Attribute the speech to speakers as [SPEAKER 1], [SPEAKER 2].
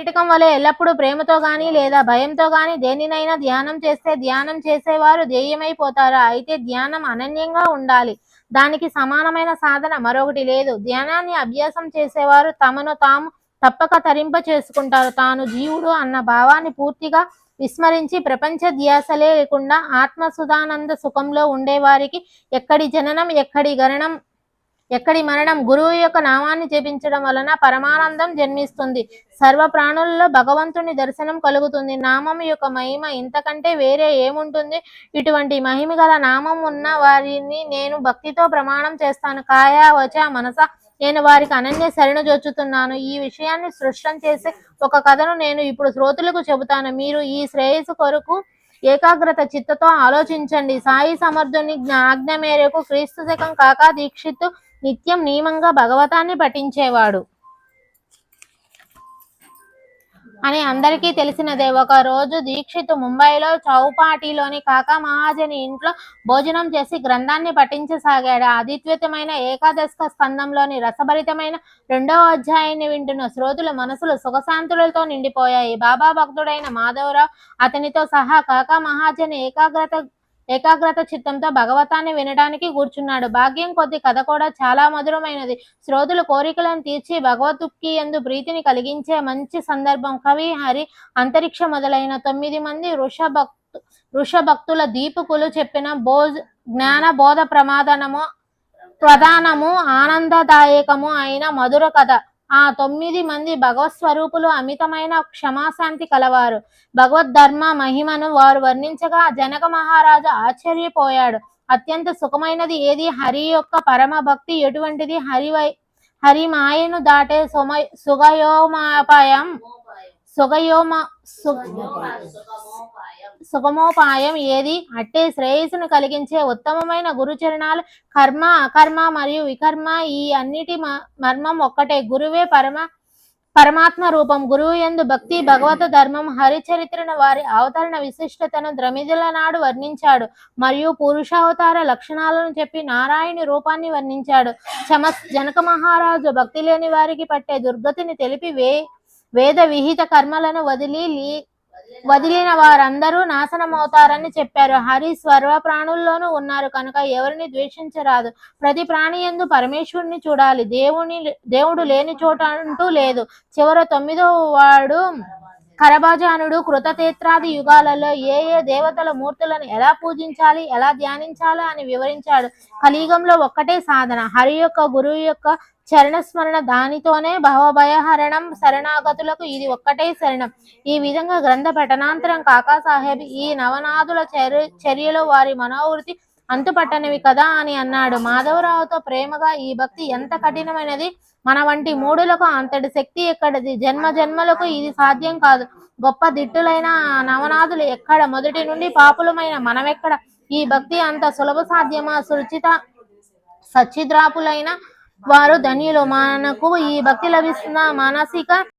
[SPEAKER 1] కీటకం వలె ఎల్లప్పుడూ ప్రేమతో గాని లేదా భయంతో గాని దేనినైనా ధ్యానం చేస్తే ధ్యానం చేసేవారు ధ్యేయమైపోతారా? అయితే ధ్యానం అనన్యంగా ఉండాలి. దానికి సమానమైన సాధన మరొకటి లేదు. ధ్యానాన్ని అభ్యాసం చేసేవారు తమను తాము తప్పక తరింప చేసుకుంటారు. తాను జీవుడు అన్న భావాన్ని పూర్తిగా విస్మరించి ప్రపంచ ధ్యాసలే లేకుండా ఆత్మ సుధానంద సుఖంలో ఉండేవారికి ఎక్కడి జననం ఎక్కడి గణనం ఎక్కడి మరణం గురువు యొక్క నామాన్ని జపించడం వలన పరమానందం జన్మిస్తుంది. సర్వ ప్రాణులలో భగవంతుని దర్శనం కలుగుతుంది. నామం యొక్క మహిమ ఇంతకంటే వేరే ఏముంటుంది? ఇటువంటి మహిమ గల నామం ఉన్న వారిని నేను భక్తితో ప్రమాణం చేస్తాను. కాయ వచ మనస నేను వారికి అనన్య శరణు జొచ్చుతున్నాను ఈ విషయాన్ని సృష్టం చేసే ఒక కథను నేను ఇప్పుడు శ్రోతులకు చెబుతాను. మీరు ఈ శ్రేయస్సు కొరకు ఏకాగ్రత చిత్తతో ఆలోచించండి. సాయి సమర్థుని ఆజ్ఞ మేరకు క్రీస్తు శకం కాకా దీక్షిత్తు నిత్యం నియమంగా భగవతాన్ని పఠించేవాడు. అని అందరికీ తెలిసినదే. ఒక రోజు దీక్షిత్ ముంబైలో చౌపాటిలోని కాకా మహాజని ఇంట్లో భోజనం చేసి గ్రంథాన్ని పఠించసాగాడు. అద్వితీయమైన ఏకాదశక స్కందంలోని రసభరితమైన రెండవ అధ్యాయాన్ని వింటున్న శ్రోతుల మనసులు సుఖశాంతులతో నిండిపోయాయి. బాబా భక్తుడైన మాధవరావు అతనితో సహా కాకా మహాజని ఏకాగ్రత ఏకాగ్రత చిత్తంతో భగవతాన్ని వినడానికి కూర్చున్నాడు. భాగ్యం కొద్ది కథ కూడా చాలా మధురమైనది. శ్రోతుల కోరికలను తీర్చి భగవద్కి ఎందు ప్రీతిని కలిగించే మంచి సందర్భం కవి హరి అంతరిక్ష మొదలైన తొమ్మిది మంది ఋష ఋషభక్తుల భక్తుల దీపకులు చెప్పిన బోధ జ్ఞాన బోధ ప్రమాదనము ప్రధానము ఆనందదాయకము అయిన మధుర కథ. ఆ తొమ్మిది మంది భగవత్ స్వరూపులు అమితమైన క్షమాశాంతి కలవారు. భగవద్ ధర్మ మహిమను వారు వర్ణించగా జనక మహారాజు ఆశ్చర్యపోయాడు. అత్యంత సుఖమైనది ఏది? హరి యొక్క పరమ భక్తి ఎటువంటిది? హరివై హరి మాయను దాటే సుమ సుగయోమాపాయం సుగయోమ సు సుగమోపాయం ఏది? అట్టే శ్రేయస్సును కలిగించే ఉత్తమమైన గురుచరణాలు కర్మ అకర్మ మరియు వికర్మ ఈ అన్నిటి మ- మర్మం ఒక్కటే. గురువే పరమ పరమాత్మ రూపం. గురువు యందు భక్తి భగవత ధర్మం హరిచరిత్రను వారి అవతరణ విశిష్టతను ద్రమిదల నాడు వర్ణించాడు మరియు పురుషావతార లక్షణాలను చెప్పి నారాయణి రూపాన్ని వర్ణించాడు. చమ జనక మహారాజు భక్తి లేని వారికి పట్టే దుర్గతిని తెలిపి వే వేద విహిత కర్మలను వదిలి లీ- వదిలిన వారందరూ నాశనమవుతారని చెప్పారు. హరి సర్వ ప్రాణుల్లోనూ ఉన్నారు. కనుక ఎవరిని ద్వేషించరాదు. ప్రతి ప్రాణి యందు పరమేశ్వరుని చూడాలి. దేవుని దేవుడు లేని చోట అంటూ లేదు. చివర తొమ్మిదో వాడు కరభాజానుడు కృతతేత్రాది యుగాలలో ఏ ఏ దేవతల మూర్తులను ఎలా పూజించాలి ఎలా ధ్యానించాలి అని వివరించాడు. కలియుగంలో ఒక్కటే సాధన హరి యొక్క గురువు యొక్క చరణస్మరణ దానితోనే భవభయహరణం శరణాగతులకు ఇది ఒక్కటే శరణం. ఈ విధంగా గ్రంథ పఠనాంతరం కాకా సాహెబ్ ఈ నవనాథుల చర్య చర్యలో వారి మనోవృత్తి అంతుపట్టనివి కదా అని అన్నాడు. మాధవరావుతో ప్రేమగా ఈ భక్తి ఎంత కఠినమైనది? మన వంటి మూడులకు అంతటి శక్తి ఎక్కడిది? జన్మ జన్మలకు ఇది సాధ్యం కాదు. గొప్ప దిట్టులైన నవనాథులు ఎక్కడ? మొదటి నుండి పాపులమైన మనమెక్కడ? ఈ భక్తి అంత సులభ సాధ్యమా? సుచిత సచ్చిద్రాపులైన వారు ధన్యులు. మనకు ఈ భక్తి లభిస్తున్న మానసిక